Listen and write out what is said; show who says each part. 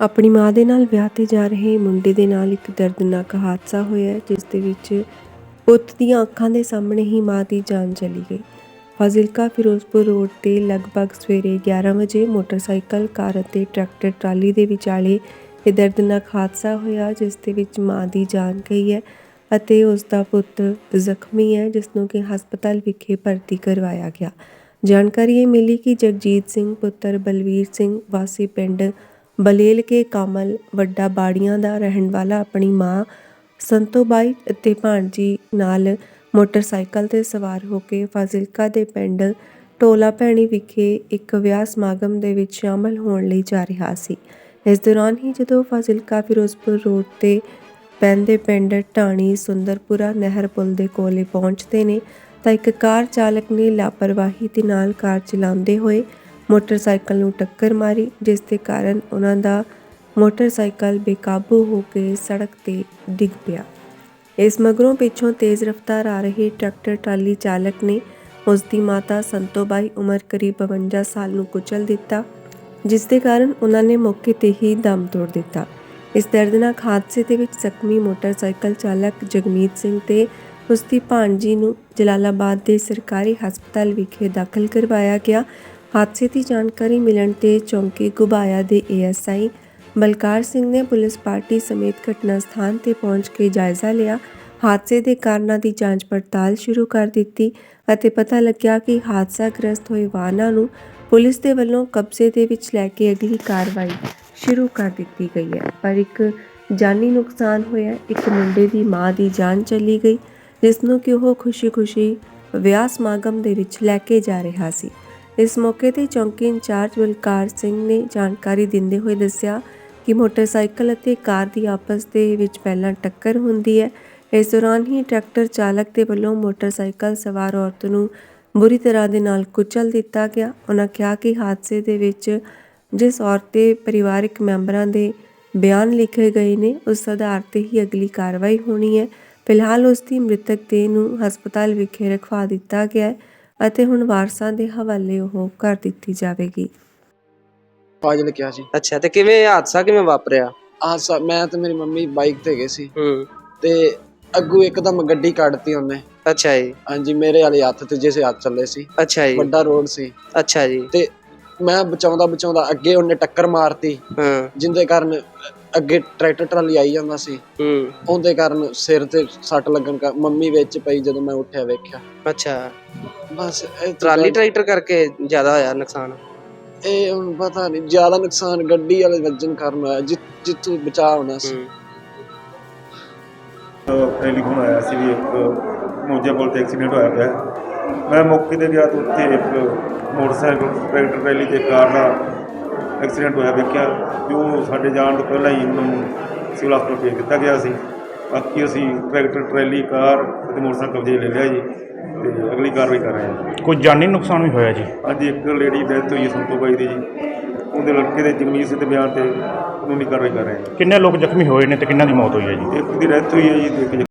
Speaker 1: ਆਪਣੀ ਮਾਂ ਦੇ ਨਾਲ ਵਿਆਹ ਤੇ ਜਾ ਰਹੇ ਮੁੰਡੇ ਦੇ ਨਾਲ ਇੱਕ ਦਰਦਨਾਕ ਹਾਦਸਾ ਹੋਇਆ, ਜਿਸ ਦੇ ਵਿੱਚ ਪੁੱਤ ਦੀਆਂ ਅੱਖਾਂ ਦੇ ਸਾਹਮਣੇ ਹੀ ਮਾਂ ਦੀ ਜਾਨ ਚਲੀ ਗਈ। ਫਾਜ਼ਿਲਕਾ ਫਿਰੋਜ਼ਪੁਰ ਰੋਡ ਤੇ ਲਗਭਗ ਸਵੇਰੇ 11 ਵਜੇ ਮੋਟਰਸਾਈਕਲ, ਕਾਰ ਅਤੇ ਟਰੈਕਟਰ ਟਰਾਲੀ ਦੇ ਵਿਚਾਲੇ ਇਹ ਦਰਦਨਾਕ ਹਾਦਸਾ ਹੋਇਆ, ਜਿਸ ਦੇ ਵਿੱਚ ਮਾਂ ਦੀ ਜਾਨ ਗਈ ਹੈ ਅਤੇ ਉਸ ਦਾ ਪੁੱਤ ਜ਼ਖਮੀ ਹੈ ਜਿਸ ਨੂੰ ਕਿ ਹਸਪਤਾਲ ਵਿਖੇ ਭਰਤੀ ਕਰਵਾਇਆ ਗਿਆ। ਜਾਣਕਾਰੀ ਇਹ ਮਿਲੀ ਕਿ ਜਗਜੀਤ ਸਿੰਘ, ਪੁੱਤਰ ਬਲਵੀਰ ਸਿੰਘ ਵਾਸੀ ਪਿੰਡ ਬਲੇਲ ਕੇ ਕਾਮਲ ਵੱਡਾ ਬਾੜੀਆਂ ਦਾ ਰਹਿਣ ਵਾਲਾ ਆਪਣੀ ਮਾਂ ਸੰਤੋਬਾਈ ਅਤੇ ਭਾਣਜੀ ਨਾਲ ਮੋਟਰਸਾਈਕਲ ਤੇ ਸਵਾਰ ਹੋ ਕੇ ਫਾਜ਼ਿਲਕਾ ਦੇ ਪਿੰਡ ਟੋਲਾ ਭੈਣੀ ਵਿਖੇ ਇੱਕ ਵਿਆਹ ਸਮਾਗਮ ਦੇ ਵਿੱਚ ਸ਼ਾਮਲ ਹੋਣ ਲਈ ਜਾ ਰਿਹਾ ਸੀ। ਇਸ ਦੌਰਾਨ ਹੀ ਜਦੋਂ ਫਾਜ਼ਿਲਕਾ ਫਿਰੋਜ਼ਪੁਰ ਰੋਡ ਤੇ ਪੈਂਦੇ ਪਿੰਡ ਢਾਣੀ ਸੁੰਦਰਪੁਰਾ ਨਹਿਰ ਪੁਲ ਦੇ ਕੋਲੇ ਪਹੁੰਚਦੇ ਨੇ, ਤਾਂ ਇੱਕ ਕਾਰ ਚਾਲਕ ਨੇ ਲਾਪਰਵਾਹੀ ਦੇ ਨਾਲ ਕਾਰ ਚਲਾਉਂਦੇ ਹੋਏ ਮੋਟਰਸਾਈਕਲ ਨੂੰ ਟੱਕਰ ਮਾਰੀ, ਜਿਸ ਦੇ ਕਾਰਨ ਉਹਨਾਂ ਦਾ ਮੋਟਰਸਾਈਕਲ ਬੇਕਾਬੂ ਹੋ ਕੇ ਸੜਕ ਤੇ ਡਿੱਗ ਪਿਆ। ਇਸ ਮਗਰੋਂ ਪਿੱਛੋਂ ਤੇਜ਼ ਰਫ਼ਤਾਰ ਆ ਰਹੇ ਟਰੈਕਟਰ ਟਰਾਲੀ ਚਾਲਕ ਨੇ ਉਸ ਦੀ ਮਾਤਾ ਸੰਤੋਬਾਈ ਉਮਰ ਕਰੀਬ 52 ਸਾਲ ਨੂੰ ਕੁਚਲ ਦਿੱਤਾ, ਜਿਸ ਦੇ ਕਾਰਨ ਉਹਨਾਂ ਨੇ ਮੌਕੇ ਤੇ ਹੀ ਦਮ ਤੋੜ ਦਿੱਤਾ। ਇਸ ਦਰਦਨਾਕ ਹਾਦਸੇ ਦੇ ਵਿੱਚ ਜ਼ਖਮੀ ਮੋਟਰਸਾਈਕਲ ਚਾਲਕ ਜਗਮੀਤ ਸਿੰਘ ਤੇ ਉਸ ਦੀ ਭਾਣਜੀ ਨੂੰ ਜਲਾਲਾਬਾਦ ਦੇ ਸਰਕਾਰੀ ਹਸਪਤਾਲ ਵਿਖੇ ਦਾਖਲ ਕਰਵਾਇਆ ਗਿਆ ਹਾਦਸੇ ਦੀ ਜਾਣਕਾਰੀ ਮਿਲਣ ਤੇ ਚੌਂਕੀ ਗੁਬਾਇਆ ਦੇ ਏਐਸਆਈ ਬਲਕਾਰ ਸਿੰਘ ਨੇ ਪੁਲਿਸ ਪਾਰਟੀ ਸਮੇਤ ਘਟਨਾ ਸਥਾਨ ਤੇ ਪਹੁੰਚ ਕੇ ਜਾਇਜ਼ਾ ਲਿਆ। ਹਾਦਸੇ ਦੇ ਕਾਰਨਾਂ ਦੀ ਜਾਂਚ ਪੜਤਾਲ ਸ਼ੁਰੂ ਕਰ ਦਿੱਤੀ ਅਤੇ ਪਤਾ ਲੱਗਿਆ ਕਿ ਹਾਦਸਾ ਗ੍ਰਸਤ ਹੋਏ ਵਾਹਨਾਂ ਨੂੰ ਪੁਲਿਸ ਦੇ ਵੱਲੋਂ ਕਬਜ਼ੇ ਦੇ ਵਿੱਚ ਲੈ ਕੇ ਅਗਲੀ ਕਾਰਵਾਈ ਸ਼ੁਰੂ ਕਰ ਦਿੱਤੀ ਗਈ ਹੈ। ਪਰ ਇੱਕ ਜਾਨੀ ਨੁਕਸਾਨ ਹੋਇਆ। ਇੱਕ ਮੁੰਡੇ ਦੀ ਮਾਂ ਦੀ ਜਾਨ ਚਲੀ ਗਈ, ਜਿਸ ਨੂੰ ਕਿ ਉਹ ਖੁਸ਼ੀ-ਖੁਸ਼ੀ ਵਿਆਹ ਸਮਾਗਮ ਦੇ ਵਿੱਚ ਲੈ ਕੇ ਜਾ ਰਿਹਾ ਸੀ। ਇਸ ਮੌਕੇ ਤੇ ਚੌਂਕੀ ਇੰਚਾਰਜ ਬਲਕਾਰ ਸਿੰਘ ਨੇ ਜਾਣਕਾਰੀ ਦਿੰਦੇ ਹੋਏ ਦੱਸਿਆ ਕਿ ਮੋਟਰਸਾਈਕਲ ਅਤੇ ਕਾਰ ਦੀ ਆਪਸ ਦੇ ਵਿੱਚ ਪਹਿਲਾਂ ਟੱਕਰ ਹੁੰਦੀ ਹੈ। ਇਸ ਦੌਰਾਨ ਹੀ ਟਰੈਕਟਰ ਚਾਲਕ ਦੇ ਵੱਲੋਂ ਮੋਟਰਸਾਈਕਲ ਸਵਾਰ ਔਰਤ ਨੂੰ ਬੁਰੀ ਤਰ੍ਹਾਂ ਦੇ ਨਾਲ ਕੁਚਲ ਦਿੱਤਾ ਗਿਆ। ਉਹਨਾਂ ਕਿਹਾ ਕਿ ਹਾਦਸੇ ਦੇ ਵਿੱਚ ਜਿਸ ਔਰਤ ਦੇ ਪਰਿਵਾਰਕ ਮੈਂਬਰਾਂ ਦੇ ਬਿਆਨ ਲਿਖੇ ਗਏ ਨੇ, ਉਸ ਆਧਾਰ ਤੇ ਹੀ ਅਗਲੀ ਕਾਰਵਾਈ ਹੋਣੀ ਹੈ। ਫਿਲਹਾਲ ਉਸ ਦੀ ਮ੍ਰਿਤਕ ਦੇਹ ਨੂੰ ਹਸਪਤਾਲ ਵਿਖੇ ਰਖਵਾ ਦਿੱਤਾ ਗਿਆ ਹੈ। ਅਤੇ ਹੁਣ ਵਾਰਸਾਂ ਦੇ ਹਵਾਲੇ ਉਹ ਕਰ ਦਿੱਤੀ ਜਾਵੇਗੀ।
Speaker 2: ਫਾਜ਼ਿਲ ਕਿਹਾ ਸੀ।
Speaker 3: ਅੱਛਾ ਤੇ ਕਿਵੇਂ ਇਹ ਹਾਦਸਾ ਕਿਵੇਂ ਵਾਪਰਿਆ?
Speaker 2: ਆਹ ਸ- ਮੈਂ ਤੇ ਮੇਰੀ ਮੰਮੀ ਬਾਈਕ ਤੇ ਗਏ ਸੀ।
Speaker 3: ਹੂੰ।
Speaker 2: ਤੇ ਅੱਗੂ ਇੱਕਦਮ ਗੱਡੀ ਕੱਢਤੀ ਉਹਨੇ।
Speaker 3: ਅੱਛਾ ਜੀ।
Speaker 2: ਹਾਂਜੀ ਮੇਰੇ ਵਾਲੇ ਹੱਥ ਤੇ ਜਿਸੇ ਹੱਥ ਚੱਲੇ ਸੀ।
Speaker 3: ਅੱਛਾ ਜੀ।
Speaker 2: ਵੱਡਾ ਰੋਡ ਸੀ।
Speaker 3: ਅੱਛਾ ਜੀ।
Speaker 2: ਤੇ ਮੈਂ ਬਚਾਉਂਦਾ ਬਚਾਉਂਦਾ ਅੱਗੇ ਉਹਨੇ ਟੱਕਰ ਮਾਰਤੀ।
Speaker 3: ਹਾਂ।
Speaker 2: ਜਿੰਦੇ ਕਾਰਨ ਅੱਗੇ ਟਰੈਕਟਰ ਟਰਾਲੀ ਆਈ ਜਾਂਦਾ ਸੀ।
Speaker 3: ਹੂੰ।
Speaker 2: ਉਹਦੇ ਕਾਰਨ ਸਿਰ ਤੇ ਸੱਟ ਲੱਗਣ ਕਰ ਮੰਮੀ ਵਿੱਚ ਪਈ ਜਦੋਂ ਮੈਂ ਉੱਠਿਆ ਵੇਖਿਆ।
Speaker 3: ਅੱਛਾ।
Speaker 2: ਬਸ ਇਹ
Speaker 3: ਟਰਾਲੀ ਟਰੈਕਟਰ ਕਰਕੇ ਜ਼ਿਆਦਾ ਹੋਇਆ ਨੁਕਸਾਨ?
Speaker 2: ਇਹ ਹੁਣ ਪਤਾ ਨਹੀਂ ਜ਼ਿਆਦਾ ਨੁਕਸਾਨ ਗੱਡੀ ਵਾਲੇ ਵੱਜਣ ਕਾਰਨ ਹੋਇਆ ਜਿ- ਜਿੱਥੋਂ ਬਚਾ ਹੋਣਾ ਸੀ।
Speaker 3: ਹੂੰ।
Speaker 4: ਟੈਲੀਫੋਨ ਆਇਆ ਸੀ ਵੀ ਇੱਕ ਮੋਜਾ ਪੁਲ ਤੇ ਐਕਸੀਡੈਂਟ ਹੋਇਆ ਪਿਆ। ਹੈ। ਮੈਂ ਮੌਕੇ ਤੇ ਗਿਆ ਤਾਂ ਉੱਥੇ ਇੱਕ ਮੋਟਰਸਾਈਕਲ ਟਰੈਕਟਰ ਰੈਲੀ ਤੇ ਕਾਰ ਦਾ ਐਕਸੀਡੈਂਟ ਹੋਇਆ ਵੇਖਿਆ ਉਹ ਸਾਡੇ ਜਾਣ ਤੋਂ ਪਹਿਲਾਂ ਹੀ ਉਹਨੂੰ ਸਿਵਲ ਹਸਪਤਾਲ ਭੇਜ ਦਿੱਤਾ ਗਿਆ ਸੀ। ਬਾਕੀ ਅਸੀਂ ਟਰੈਕਟਰ ਟਰੈਲੀ ਕਾਰ ਅਤੇ ਮੋਟਰਸਾਈਕਲ ਕਬਜ਼ੇ ਲੈ ਲਿਆ ਜੀ ਤੇ ਅਗਲੀ ਕਾਰਵਾਈ ਕਰ ਰਹੇ ਹਾਂ।
Speaker 5: ਕੋਈ ਜਾਨੀ ਨੁਕਸਾਨ ਵੀ ਹੋਇਆ ਜੀ?
Speaker 4: ਅੱਜ ਇੱਕ ਲੇਡੀ ਡੈਥ ਹੋਈ ਹੈ ਸੰਤੋ ਬਾਈ ਦੀ ਜੀ। ਉਹਦੇ ਲੜਕੇ ਦੇ ਜਗਮੀਤ ਸਿੰਘ ਦੇ ਬਿਆਨ ਤੇ ਕਾਨੂੰਨੀ ਕਾਰਵਾਈ ਕਰ ਰਹੇ ਹਾਂ।
Speaker 5: ਕਿੰਨੇ ਲੋਕ ਜ਼ਖਮੀ ਹੋਏ ਨੇ ਤੇ ਕਿੰਨਾਂ ਦੀ ਮੌਤ ਹੋਈ ਹੈ ਜੀ?
Speaker 4: ਇੱਕ ਦੀ ਡੈਥ ਹੋਈ ਹੈ ਜੀ ਤੇ ਇੱਕ